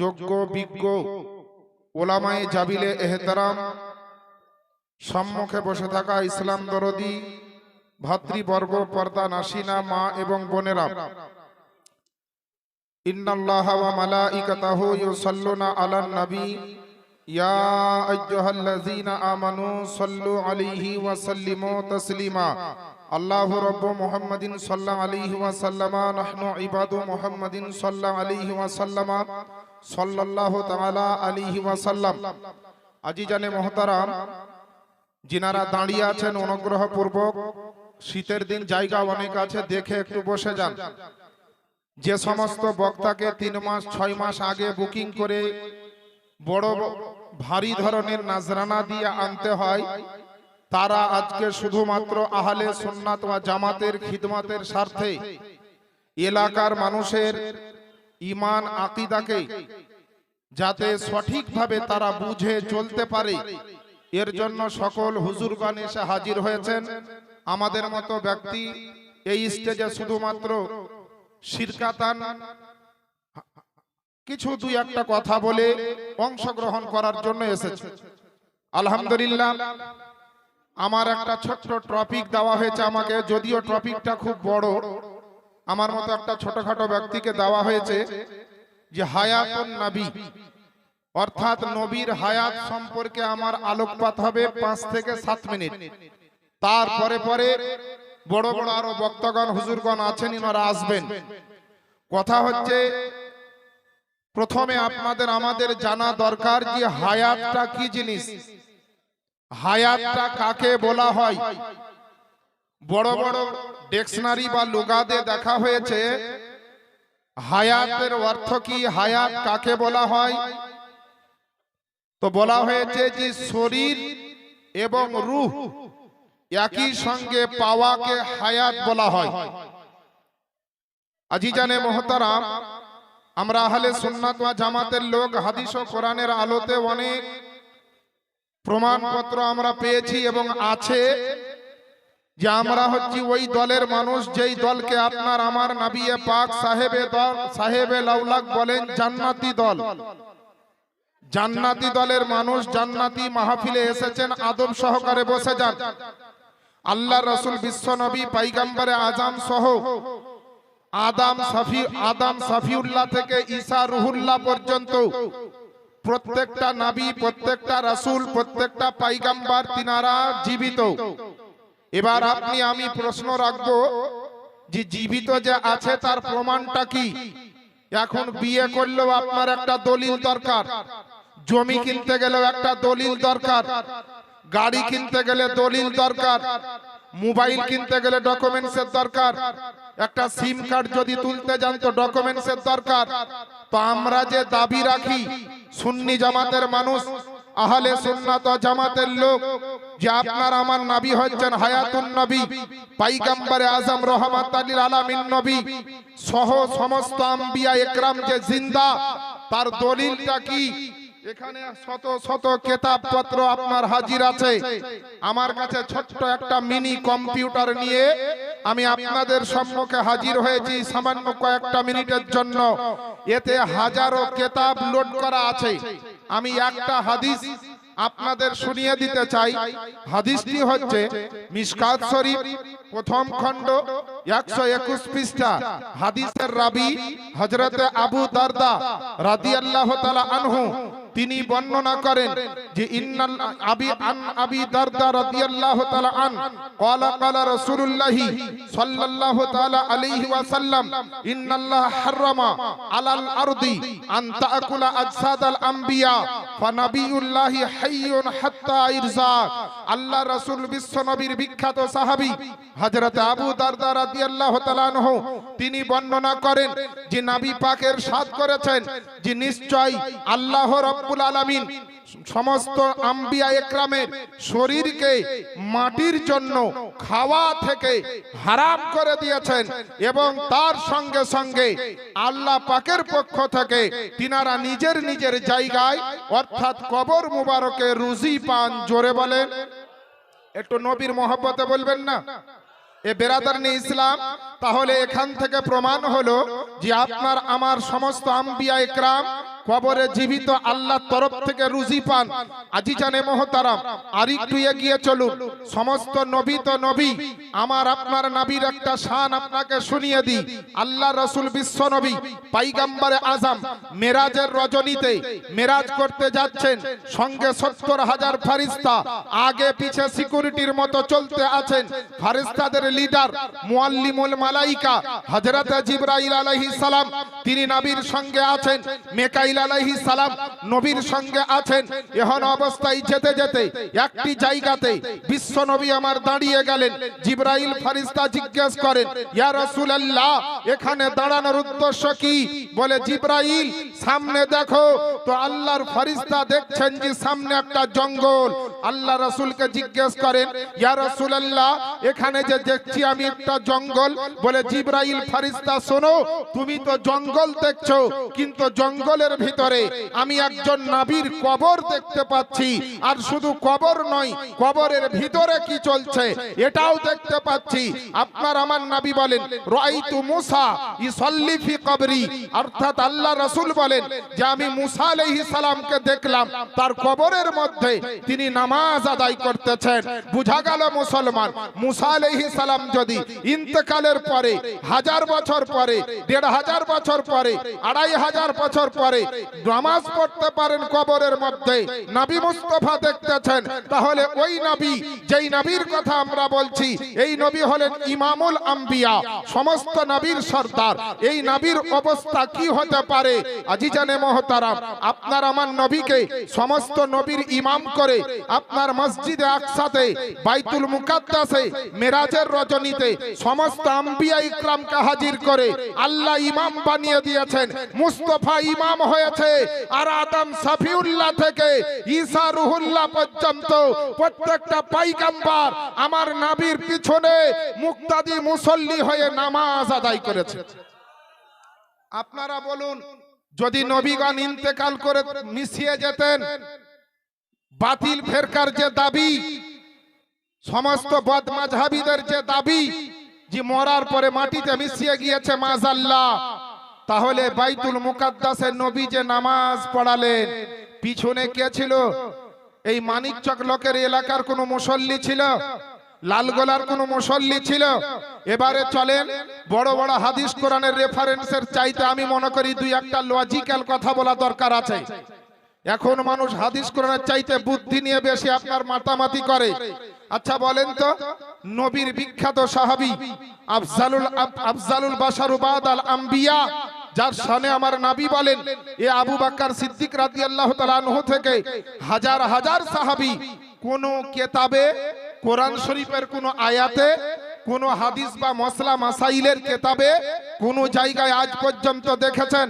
যোগ্য, বিজ্ঞ, ওলামায়ে জাবিলে এহতারাম, সম্মুখে বসে থাকা ইসলাম দরদি, ভাতৃবর্গ, পর্দা নাসিনা, মা এবং বোনেরা। আমানু সাল্লু আলাইহি ওয়া সাল্লিমু তাসলিমা। আল্লাহু রাব্বু মুহাম্মাদিন সাল্লাম আলাইহি ওয়া সাল্লামা নাহনু ইবাদু মুহাম্মাদিন সাল্লাল্লাহু আলাইহি ওয়া সাল্লামা সাল্লাল্লাহু তাআলা সাল্লাম আজিজানে মুহতারাম, যিনারা দাঁড়িয়ে আছেন অনুগ্রহ পূর্বক শীতের দিন জায়গা অনেক আছে, দেখে একটু বসে যান। যে সমস্ত বক্তাকে তিন মাস, ছয় মাস আগে বুকিং করে বড় ভারী ধরনের নাজরানা দিয়ে আনতে হয় তারা আজকে শুধুমাত্র আহলে সুন্নাত ওয়া জামাতের খিদমাতের স্বার্থে এলাকার মানুষের ইমান আকিদাকে যাতে সঠিকভাবে তারা বুঝে চলতে পারে, এর জন্য সকল হুজুরগণ এসে হাজির হয়েছেন। আমাদের মতো ব্যক্তি এই স্টেজে শুধুমাত্র শিরকাতান কিছু দুই একটা কথা বলে অংশগ্রহণ করার জন্য এসেছে। আলহামদুলিল্লাহ আমার একটা ছোট্ট টপিক দেওয়া হয়েছে আমাকে, যদিও টপিকটা খুব বড়। আমার মতো একটা ছোটখাটো ব্যক্তিকে দেওয়া হয়েছে যে হায়াতুন নবী। অর্থাৎ নবীর হায়াত সম্পর্কে আমার আলোকপাত হবে পাঁচ থেকে সাত মিনিট। তারপরে পরে বড় বড় আরও বক্তগণ, হুজুরগণ আছেন, ইনারা আসবেন। কথা হচ্ছে, প্রথমে আপনাদের, আমাদের জানা দরকার যে হায়াতটা কি জিনিস। হায়াতটা কাকে বলা হয়? বড় বড় ডিকশনারি বা লুগাদে দেখা হয়েছে। হায়াতের অর্থ কি? হায়াত কাকে বলা হয়? তো বলা হয়েছে যে শরীর এবং রূহ একই সঙ্গে পাওয়াকে হায়াত বলা হয়। আজিজানে মোহতারাম, আমরা আহলে সুন্নাত ওয়া জামাতের লোক, হাদিস ও কোরআনের আলোতে অনেক প্রমাণপত্র আমরা পেয়েছি এবং আছে যে আমরা হচ্ছি ওই দলের মানুষ, যেই দলকে আপনার আমার নাবিয়ে পাক সাহেবে দল সাহেবে লাউলাক বলেন জান্নাতি দল। জান্নাতি দলের মানুষ জান্নাতি মাহফিলে এসেছেন, আদব সহকারে বসে যান। আল্লাহ রসুল বিশ্ব নবী, পাইগাম্বারে আজাম সহ আদাম সাফি আদাম সাফিউল্লাহ থেকে ঈসা রুহুল্লাহ পর্যন্ত প্রত্যেকটা নাবী, প্রত্যেকটা রাসূল, প্রত্যেকটা পাইগাম্বার তিনারা জীবিত। এবার আপনি আমি প্রশ্ন রাখব যে জীবিত যে আছে তার প্রমাণটা কি? এখন বিয়ে করলেও আপনার একটা দলিল দরকার। জমি কিনতে গেলেও একটা দলিল দরকার। গাড়ি কিনতে গেলে দলিল দরকার। মোবাইল কিনতে গেলে ডকুমেন্টসের দরকার। একটা সিম কার্ড যদি তুলতে যান তো ডকুমেন্টসের দরকার। তো আমরা যে দাবি রাখি, সুন্নি জামাতের মানুষ, আহলে সুন্নাত জামাতের লোক, যে আপনার আমার নবী হচ্ছেন হায়াতুন নবী, পাইগাম্বারে আজম রহমাত আলীর আলামিন নবী, সহ সমস্ত আম্বিয়া একরাম যে জিন্দা, তার দলিলটা কি? এখানে শত শত কেতাব পত্র আপনার হাজির আছে। আমার কাছে ছোট্ট একটা মিনি কম্পিউটার নিয়ে আমি আপনাদের সম্মুখে হাজির হয়েছি সামান্য কয়েকটা মিনিটের জন্য। এতে হাজারো কেতাব লোড করা আছে। আমি একটা হাদিস আপনাদের শুনিয়ে দিতে চাই। হাদিসটি হচ্ছে মিসকাত শরীফ, প্রথম খণ্ড, একশো একুশ পৃষ্ঠা। হাদিসের রাবি হজরতে আবু দারদা রাদিয়াল্লাহ তাআলা আনহু তিনি বর্ণনা করেন যে ইন্নাল আবি আন আবি দারদা রাদিয়াল্লাহু তাআলা আন ক্বালা ক্বালা রাসূলুল্লাহ সাল্লাল্লাহু তাআলা আলাইহি ওয়াসাল্লাম, ইন্নাল্লাহ হারামা আলাল আরদি আন তাআকুলা আজসাদাল আমবিয়া ফানাবিউল্লাহ হাইয়ুন হাত্তা ইরজা। আল্লাহ রাসূল বিশ্ব নবীর বিখ্যাত সাহাবী হযরত আবু দারদা রাদিয়াল্লাহু তাআলা আনহু, তিনি বর্ণনা করেন যে নবী পাকের সাদ করেছেন যে নিশ্চয় আল্লাহ রাব্বুল আলামিন সমস্ত আম্বিয়া একরামের শরীরকে মাটির জন্য খাওয়া থেকে হারাম করে দিয়েছেন এবং তার সঙ্গে সঙ্গে আল্লাহ পাকের পক্ষ থেকে তিনারা নিজের নিজের জায়গায় অর্থাৎ কবর মুবারকে রুজি পান জোরে বলেন। একটু নবীর মহব্বতে বলবেন না? এ বেরাদার ইসলাম, তাহলে এখান থেকে প্রমাণ হলো যে আপনার আমার সমস্ত আম্বিয়া একরাম কবরে জীবিত আল্লাহর তরফ থেকে রুজি পান। আজি জানে মহতারাম আর একটু এগিয়ে চলুন। সমস্ত নবী তো নবী। আমার আপনার নবীর একটা শান আপনাকে শুনিয়ে দিই। আল্লাহ রসুল বিশ্ব নবী পাইগাম্বারে আজম, মেরাজের রজনীতে মেরাজ করতে যাচ্ছেন। সঙ্গে সত্তর হাজার ফারিস্তা আগে পিছে সিকিউরিটির মতো চলতে আছেন। ফারিস্তাদের লিডার, মুআল্লিমুল মালাইকা, হযরত জিবরাইল আলাইহিস সালাম, তিনি নবীর সঙ্গে আছেন, মেকাইল আলাইহিস সালাম নবীর সঙ্গে আছেন। এখন অবস্থায় যেতে যেতে একটি জায়গাতে বিশ্ব নবী আমার দাঁড়িয়ে গেলেন। জিবরাইল ফারিস্তা জিজ্ঞেস করেন, ইয়া রাসূলুল্লাহ, এখানে দাঁড়ানোর উদ্দেশ্য কি? বলে, জিবরাইল, সামনে দেখো। তো আল্লাহর ফারিস্তা দেখছেন যে সামনে একটা জঙ্গল। আল্লাহ রাসূলকে জিজ্ঞেস করেন, ইয়া রাসূলুল্লাহ, এখানে যে দেখছি আমি একটা জঙ্গল? বলে, জিবরাইল ফারিস্তা শোনো, তুমি তো জঙ্গল দেখছ, কিন্তু জঙ্গলের ভিতরে আমি একজন নাবির কবর দেখতে পাচ্ছি। আর শুধু কবর নয়, কবরের ভিতরে কি চলছে? এটাও দেখতে পাচ্ছি। আপনার আমার নাবি বলেন, রাইতু মুসা ইসাল্লি ফি কবরি। অর্থাৎ আল্লাহ রাসূল বলেন যে আমি মুসা আলাইহিস সালামকে দেখলাম, তার কবরের মধ্যে তিনি নামাজ আদায় করতেছেন। বুঝা গেল মুসলমান, মুসা আলাইহিস সালাম যদি ইন্তেকালের পরে, হাজার বছর পরে, দেড় হাজার বছর পরে, আড়াই হাজার বছর পরে নামাজ পড়তে পারেন কবরের মধ্যে, নবী মুস্তফা দেখতেছেন, তাহলে ওই নবী যেই নবীর কথা আমরা বলছি, এই নবী হলেন ইমামুল আম্বিয়া, সমস্ত নবীর সর্দার। এই নবীর অবস্থা কি হতে পারে? আজিজানে মহতারাম, আপনার আমার নবীকে সমস্ত নবীর ইমাম করে আপনার মসজিদে আকসাতে, বাইতুল মুকাদ্দাসে, মেরাজের রজনীতে সমস্ত আম্বিয়া ইকরামকে হাজির করে আল্লাহ ইমাম বানিয়ে দিয়েছেন। মুস্তফা ইমাম হয়েছে আর আদম সাফিউল্লাহ থেকে ঈসা রুহুল্লাহ পর্যন্ত প্রত্যেকটা পাইগাম্বার আমার নাবির পিছনে মুক্তাদি মুসল্লি হয়ে নামাজ আদায় করেছে। আপনারা বলুন, যদি নবীগণ ইন্তেকাল করে মিশিয়ে যেতেন, বাতিল ফেরকার যে দাবি, সমস্ত বদমাঝহাবিদের যে দাবি, যে মরার পরে মাটিতে মিশিয়ে গিয়েছে মাজাল্লাহ, তাহলে বাইতুল মুকাদ্দাসের নবী যে নামাজ পড়ালেন, পিছনে কে ছিল? এই মানিকচক লোকের এলাকার কোনো মুসল্লি ছিল? লালগোলার কোনো মুসল্লি ছিল? এবারে চলেন, বড় বড় হাদিস কোরআনের রেফারেন্সের চাইতে আমি মনে করি দুই একটা লজিক্যাল কথা বলা দরকার আছে। এখন মানুষ হাদিস কোরআনের চাইতে বুদ্ধি নিয়ে বেশি আপনার মাতামাতি করে। আচ্ছা বলেন তো, নবীর বিখ্যাত সাহাবী আফজালুল আফজালুল বাশারুবাদ আল আম্বিয়া যার সানে আমার নাবি বলেন, এ আবু বাক্কার সিদ্দিক রাজি আল্লাহ তালানহ থেকে হাজার হাজার সাহাবি কোন কেতাবে, কোরআন শরীফের কোন আয়াতে, কোন হাদিস বা মশলা মাসাইলের কেতাবে কোন জায়গায় আজ পর্যন্ত দেখেছেন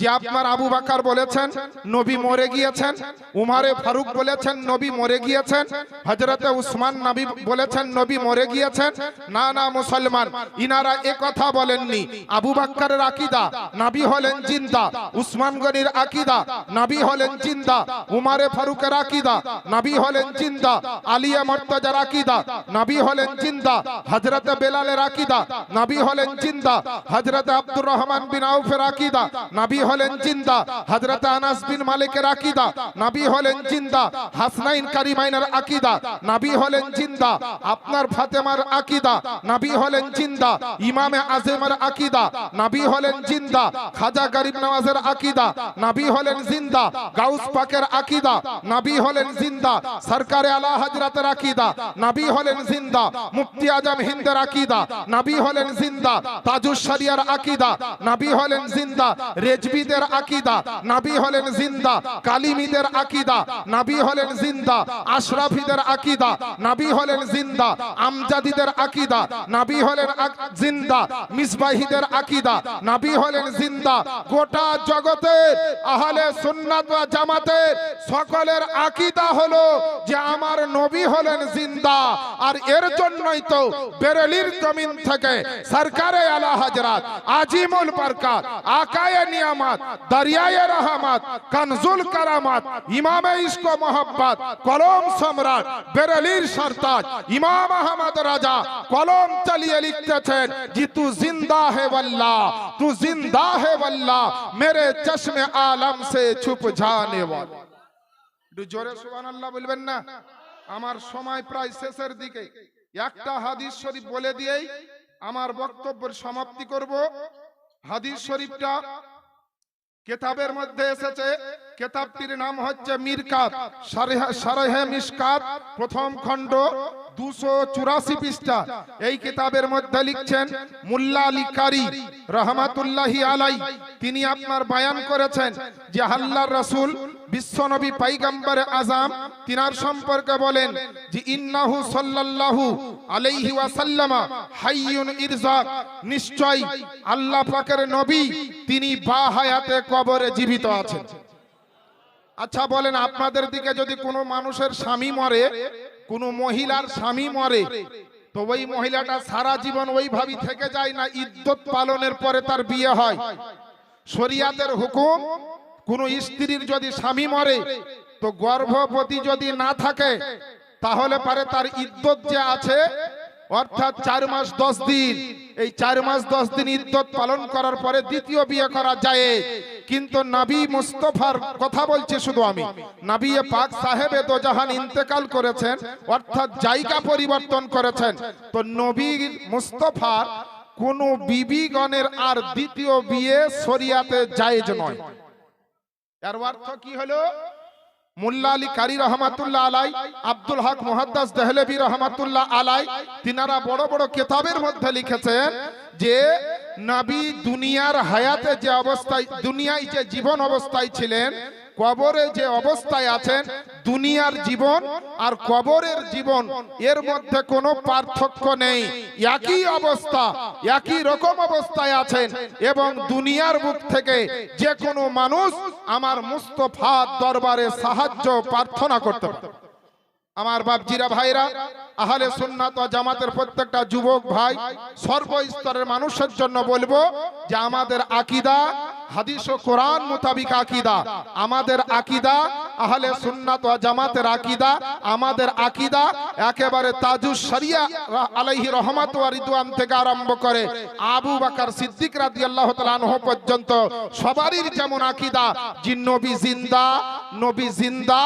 যে আপনার আবু বাকার বলেছেন, নবী মরে গিয়েছেন? উমারে ফারুক বলেছেন, নবী মরে গিয়েছেন? হজরতে উসমান নবী বলেছেন, নবী মরে গিয়েছেন? না না, মুসলমান, ইনারা এ কথা বলেননি। আবু বাক্কারের আকিদা, নবী হলেন জিন্দা। উসমান গনির আকিদা, নবী হলেন জিন্দা। উমারে ফারুকের আকিদা, নবী হলেন জিন্দা। আলিয়া মর্তাজার আকিদা, নবী হলেন জিন্দা। হজরত বেলালের আকিদা, নবী হলেন জিন্দা। হজরত আব্দুর রহমান বিন আউফের আকিদা, নবী হলেন জিন্দা। হজরত আনাস বিন মালিকের আকিদা, নবী হলেন জিন্দা। হাসনাইন কারিমাইনের আকিদা, নবী হলেন জিন্দা। আপনার ফাতেমার আকিদা, নবী হলেন জিন্দা। ইমামে আজমের আকিদা, নবী হলেন জিন্দা। খাজা গরিব নওয়াজের আকিদা, নবী হলেন জিন্দা। গাউস পাকের আকিদা, নবী হলেন জিন্দা। সরকারে আলা হজরতের আকিদা, নবী হলেন জিন্দা। মুফতি আজম হিন্দের আকিদা, নবী হলেন জিন্দা। তাজুস শরিয়ার আকিদা। নবী হলেন জিন্দা, রেজবিদের আকিদা, নবী হলেন জিন্দা, কালিমিদের আকিদা, নবী হলেন জিন্দা, আশরাফিদের আকিদা, নবী হলেন জিন্দা, আমজাদিদের আকিদা, নবী হলেন জিন্দা, মিসবাহিদের আকিদা, নবী হলেন জিন্দা। গোটা জগতের আহলে সুন্নাত ওয়া জামাতের সকলের আকিদা হলো যে আমার নবী হলেন জিন্দা। আর এর জন্যই তো বের বেরেলির জমিন থেকে সরকারে আলা হজরত আজিমুল বরকাত আকায়ে নিয়ামত দরিয়ায়ে রহমত কনজুল কারামত ইমামে ইশক মোহাম্মত কলম সম্রাট বেরেলির সরতাজ ইমাম আহমদ রাজা কলম চালিয়ে লিখতেছেন যে তু জিন্দা হে वल्ला तू जिंदा है वल्ला मेरे चश्मे आलम से छुप जाने वाला একটু জোরে সুবহান আল্লাহ বলবেন না আমার সময় প্রায় শেষের দিকে একটা হাদিস শরীফ বলে দিয়েই আমার বক্তব্যের সমাপ্তি করব। হাদিস শরীফটা কেতাবের মধ্যে এসেছে। কেতাবটির নাম হচ্ছে মিরকাত, সারেহে মিসকাত প্রথম খণ্ড, দুশো চুরাশি পৃষ্ঠা। এই কিতাবের মধ্যে লিখছেন, মুল্লা আলী কারি রহমাতুল্লাহি আলাই তিনি আপনার বায়ান করেছেন যে আল্লাহর রাসূল বিশ্বনবী পাইগাম্বার আজাম তিনার সম্পর্কে বলেন যে, ইন্নাহু সাল্লাল্লাহু আলাইহি ওয়াসাল্লামা হাইয়ুন ইরজাক নিশ্চয় আল্লাহ পাকের নবী তিনি বা হায়াতে কবরে জীবিত আছেন। আচ্ছা বলেন, আপনাদের দিকে যদি কোনো মানুষের স্বামী মরে, কোনো মহিলার স্বামী মরে, তো ওই মহিলাটা সারা জীবন ওইভাবেই থেকে যায় না? ইদ্যত পালনের পরে তার বিয়ে হয়। শরিয়াতের হুকুম কোন স্ত্রীর যদি স্বামী মরে, তো গর্ভবতী যদি না থাকে, তাহলে পারে তার ইদ্যত যে আছে, অর্থাৎ চার মাস দশ দিন। এই চার মাস দশ দিন ইদ্যত পালন করার পরে দ্বিতীয় বিয়ে করা যায়। কিন্তু নবী মুস্তফার কথা বলছি শুধু আমি। নবী পাক সাহেবে তো জাহান ইন্তেকাল করেছেন, অর্থাৎ জায়গা পরিবর্তন করেছেন। তো নবী মুস্তফার কোন বিবিগণের আর দ্বিতীয় বিয়ে শরিয়াতে জায়েজ নয়। এর অর্থ কি হলো? মোল্লা কারি রহমাতুল্লাহ আলাই, আব্দুল হক মোহাদ্দাস দেহলেবি রহমাতুল্লাহ আলাই, তিনারা বড় বড় কেতাবের মধ্যে লিখেছেন যে, নবী দুনিয়ার হায়াতে যে অবস্থায়, দুনিয়ায় যে জীবন অবস্থায় ছিলেন কবরে যে অবস্থায় আছেন, দুনিয়ার জীবন আর কবরের জীবন, এর মধ্যে কোনো পার্থক্য নেই। একই অবস্থা, একই রকম অবস্থায় আছেন এবং দুনিয়ার বুক থেকে যে কোনো মানুষ আমার মুস্তফা দরবারে সাহায্য, প্রার্থনা করতে পারে। আমার বাপজিরা ভাইরা, আহলে সুন্নাত ও জামাতের প্রত্যেকটা যুবক ভাই, সর্বস্তরের মানুষের জন্য বলব যে আমাদের আকিদা হাদিস ও কোরআন মোতাবিক আকিদা। আমাদের আকিদা, আহলে সুন্নাত ওয়া জামাতের আকিদা, আমাদের আকিদা একেবারে তাজুস শরিয়া আলাইহি রহমাত ওয়া রিদওয়ান থেকে আরম্ভ করে আবু বকর সিদ্দিক রাদিয়াল্লাহু তাআলা আনহু পর্যন্ত সবারই যেমন আকিদা জিন নবী জিন্দা নবী জিন্দা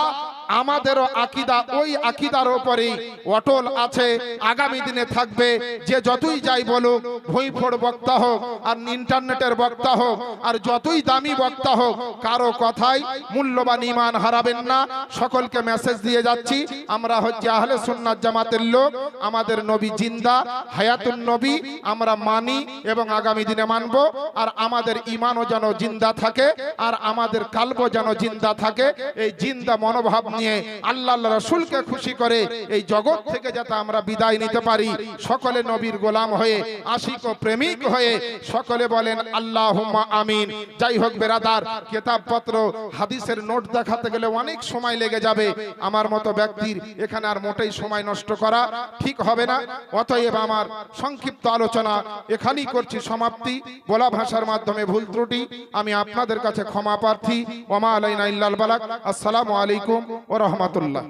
আমাদেরও আকিদা ওই আকিদার উপরেই অটল আছে। আগামী দিনে থাকবে যে যতই যাই বলুক ভুঁইফোড় বক্তা হোক আর ইন্টারনেটের বক্তা হোক আর যতই দামি বক্তা হোক কারও কথাই মূল্যবান ইমান হারাবেন না। সকলকে মেসেজ দিয়ে যাচ্ছি। আমরা হচ্ছে আহলে সুন্নাত জামাতের লোক। আমাদের নবী জিন্দা হায়াতুন নবী। আমরা মানি এবং আগামী দিনে মানব। আর আমাদের ইমানও যেন জিন্দা থাকে আর আমাদের কাল্প যেন জিন্দা থাকে। এই জিন্দা মনোভাব নিয়ে আল্লাহ রসুলকে খুশি করে এই জগৎ থেকে যাতে আমরা বিদায় নিতে পারি। সকলে নবীর গোলাম হয়ে, আশিক ও প্রেমিক হয়ে সকলে বলেন আল্লাহ আমিন। যাই হোক বেরাদার, কেতাবপত্র, হাদিসের নোট দেখাতে গেলে অনেক সময় লেগে যাবে। আমার মতো ব্যক্তির এখানে আর মোটেই সময় নষ্ট করা ঠিক হবে না। অতএব আমার সংক্ষিপ্ত আলোচনা এখানেই করছি, সমাপ্তি। বলা ভাষার মাধ্যমে ভুল ত্রুটি, আমি আপনাদের কাছে ক্ষমা প্রার্থী। ওমা আলাইনা ইল্লাল বালাক। আসসালামু আলাইকুম ও রহমতুল্লাহ।